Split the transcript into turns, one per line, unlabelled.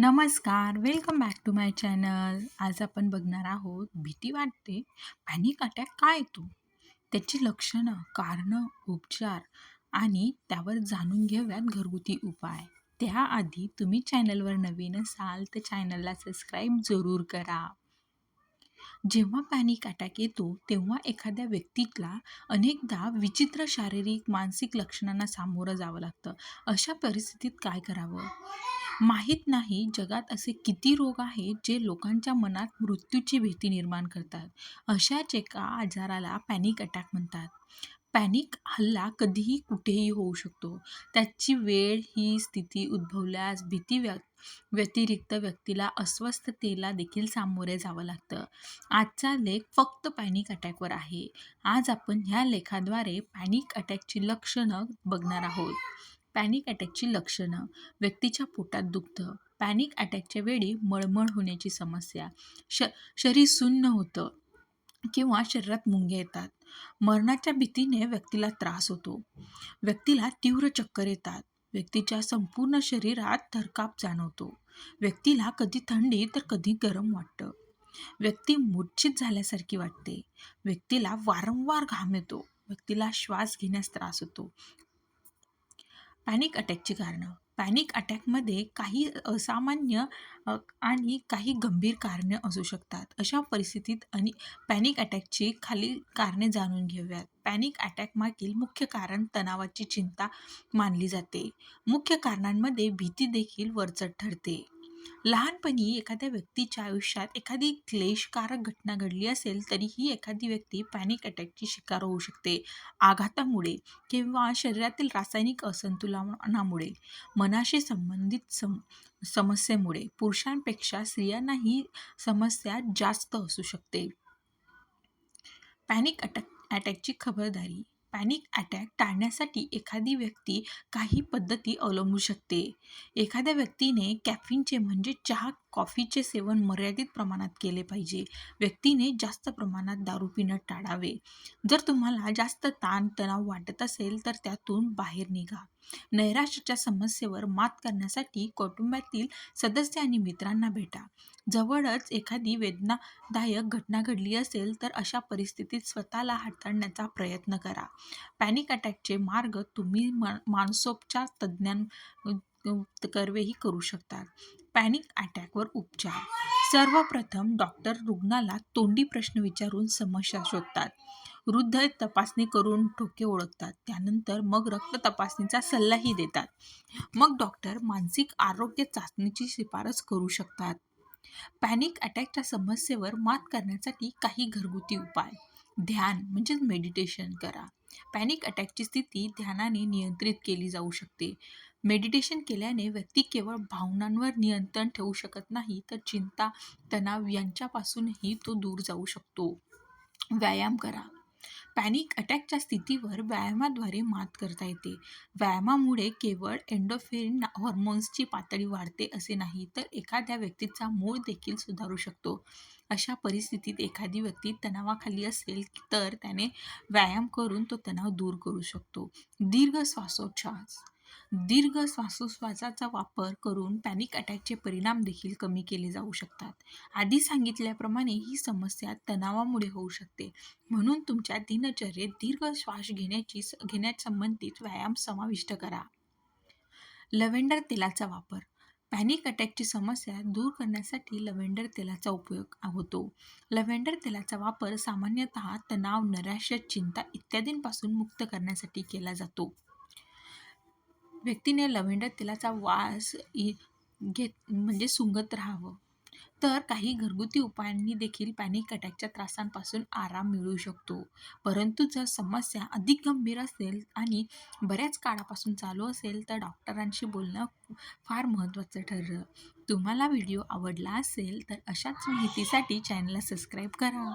नमस्कार welcome back to my channel आज आपण बघणार आहोत भीती वाटते पॅनिक अटॅक काय येतो त्याची लक्षणं कारणं उपचार आणि त्यावर जाणून घेऊयात घरगुती उपाय. त्याआधी तुम्ही चॅनलवर नवीन असाल तर चॅनलला सबस्क्राईब जरूर करा. जेव्हा पॅनिक अटॅक येतो तेव्हा एखाद्या व्यक्तीला अनेकदा विचित्र शारीरिक मानसिक लक्षणांना सामोरं जावं लागतं. अशा परिस्थितीत काय करावं? माहीत नाही जगात असे किती रोग आहेत जे लोकांच्या मनात मृत्यूची भीती निर्माण करतात. अशाच एका आजाराला पॅनिक अटॅक म्हणतात. पॅनिक हल्ला कधीही कुठेही होऊ शकतो. त्याची वेळ ही स्थिती उद्भवल्यास भीती व्य व्यतिरिक्त व्यक्तीला अस्वस्थतेला देखील सामोरे जावं लागतं. आजचा लेख फक्त पॅनिक अटॅकवर आहे. आज आपण ह्या लेखाद्वारे पॅनिक अटॅकची लक्षणं बघणार आहोत. पॅनिक अटॅकची लक्षणं व्यक्तीच्या पोटात दुखतं पॅनिक अटॅकच्या वेळी मळमळ होण्याची समस्या श शरीर सुन्न होतं किंवा शरीरात मुंग्या येतात. मरणाच्या भीतीने व्यक्तीला त्रास होतो. व्यक्तीला तीव्र चक्कर येतात. व्यक्तीच्या संपूर्ण शरीरात थरकाप जाणवतो. व्यक्तीला कधी थंडी तर कधी गरम वाटतं. व्यक्ती मूर्छित झाल्यासारखी वाटते. व्यक्तीला वारंवार घाम येतो. व्यक्तीला श्वास घेण्यास त्रास होतो. पॅनिक अटॅकची कारणं. पॅनिक अटॅकमध्ये काही असामान्य आणि काही गंभीर कारणे असू शकतात. अशा परिस्थितीत आणि पॅनिक अटॅकची खाली कारणे जाणून घेऊयात. पॅनिक अटॅकमागील मुख्य कारण तणावाची चिंता मानली जाते. मुख्य कारणांमध्ये भीती देखील वरचढ ठरते. लहानपणी एखाद्या व्यक्तीच्या आयुष्यात एखादी क्लेशकारक घटना घडली असेल तरीही एखादी व्यक्ती पॅनिक अटॅकची शिकार होऊ शकते. आघातामुळे किंवा शरीरातील रासायनिक असंतुलनामुळे मनाशी संबंधित सम समस्येमुळे पुरुषांपेक्षा स्त्रियांना ही समस्या जास्त असू शकते. पॅनिक अटॅक अटॅकची खबरदारी पॅनिक अटॅक टाळण्यासाठी एखादी व्यक्ती काही पद्धती अवलंबू शकते. एखाद्या व्यक्तीने कॅफिनचे म्हणजे चहा कॉफीचे सेवन मर्यादित प्रमाणात केले पाहिजे. व्यक्तीने जास्त प्रमाणात दारू पिणं टाळावे. जर तुम्हाला जास्त ताण तणाव वाटत असेल तर त्यातून बाहेर निघा. नैराश्याच्या समस्येवर मात करण्यासाठी कुटुंबातील सदस्य आणि मित्रांना भेटा. जवळच एखादी वेदनादायक घटना घडली असेल तर अशा परिस्थितीत स्वतःला हाताळण्याचा प्रयत्न करा. पॅनिक अटॅकचे मार्ग तुम्ही मानसोपचार तज्ज्ञां कर्वेही करू शकतात पॅनिक अटॅकवर उपचार. सर्वप्रथम डॉक्टर रुग्णाला तोंडी प्रश्न विचारून समस्या शोधतात. वृद्ध तपासणी करून ठोके ओळखतात. त्यानंतर मग रक्त तपासणीचा सल्लाही देतात. मग डॉक्टर मानसिक आरोग्य चाचणीची शिफारस करू शकतात. पॅनिक अटॅकच्या समस्येवर मात करण्यासाठी काही घरगुती उपाय. ध्यान म्हणजेच मेडिटेशन करा. पॅनिक अटॅकची स्थिती ध्यानाने नियंत्रित केली जाऊ शकते. मेडिटेशन केल्याने व्यक्ती केवळ भावनांवर नियंत्रण ठेवू शकत नाही तर चिंता तणाव यांच्यापासूनही तो दूर जाऊ शकतो. व्यायाम करा. पॅनिक अटॅकच्या स्थितीवर व्यायामाद्वारे मात करता येते. व्यायामामुळे केवळ एंडोफेरिन हॉर्मोन्सची पातळी वाढते असे नाही तर एखाद्या व्यक्तीचा मूळ देखील सुधारू शकतो. अशा परिस्थितीत एखादी व्यक्ती तणावाखाली असेल तर त्याने व्यायाम करून तो तणाव दूर करू शकतो. दीर्घ श्वासोच्छ्वास. दीर्घ श्वासोच्छ्वासाचा वापर करून पॅनिक अटॅकचे परिणाम देखील कमी केले जाऊ शकतात. आधी सांगितल्याप्रमाणे ही समस्या तणावामुळे होऊ शकते. म्हणून तुमच्या दिनचर्येत दीर्घ श्वास घेण्याची घेण्यासंबंधित व्यायाम समाविष्ट करा. लव्हेंडर तेलाचा वापर. पॅनिक अटॅकची समस्या दूर करण्यासाठी लव्हेंडर तेलाचा उपयोग होतो. लव्हेंडर तेलाचा वापर सामान्यतः तणाव नैराश्य चिंता इत्यादींपासून मुक्त करण्यासाठी केला जातो. व्यक्तीने लव्हेंडर तेलाचा वास घेत म्हणजे सुंगत राहावं. तर काही घरगुती उपायांनी देखील पॅनिक अटॅकच्या त्रासांपासून आराम मिळू शकतो. परंतु जर समस्या अधिक गंभीर असेल आणि बऱ्याच काळापासून चालू असेल तर डॉक्टरांशी बोलणं फार महत्त्वाचं ठरलं. तुम्हाला व्हिडिओ आवडला असेल तर अशाच माहितीसाठी चॅनलला सबस्क्राईब करा.